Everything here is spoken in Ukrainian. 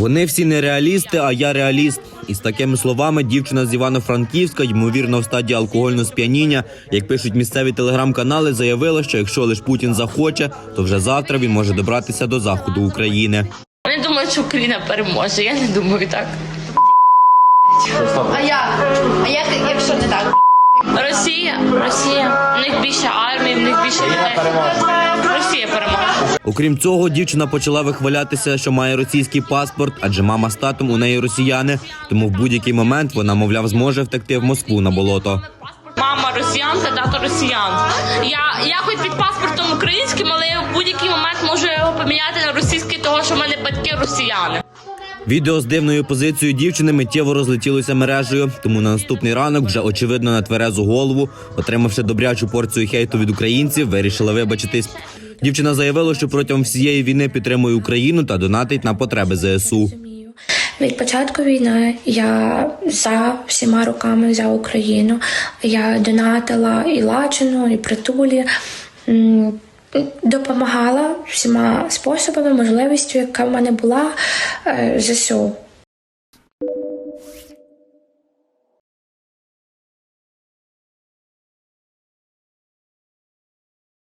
Вони всі не реалісти, а я реаліст. І з такими словами дівчина з Івано-Франківська, ймовірно, в стадії алкогольного сп'яніння, як пишуть місцеві телеграм-канали, заявила, що якщо лиш Путін захоче, то вже завтра він може добратися до заходу України. Вони думають, що Україна переможе. Я не думаю так. А як? А як, якщо не так? Росія, Росія. В них більше армії, в них більше людей. Росія переможе. Окрім цього, дівчина почала вихвалятися, що має російський паспорт, адже мама з татом у неї росіяни. Тому в будь-який момент вона, мовляв, зможе втекти в Москву на болото. Мама росіянка, тато росіян. Я, я хоч під паспортом українським, але я в будь-який момент можу його поміняти на російський, того що в мене батьки росіяни. Відео з дивною позицією дівчини миттєво розлетілося мережею, тому на наступний ранок, вже очевидно на тверезу голову, отримавши добрячу порцію хейту від українців, вирішила вибачитись. Дівчина заявила, що протягом всієї війни підтримує Україну та донатить на потреби ЗСУ. Від початку війни я за всіма руками за Україну. Я донатила і Лачину, і притулі. Допомагала всіма способами, можливістю, яка в мене була е, ЗСУ.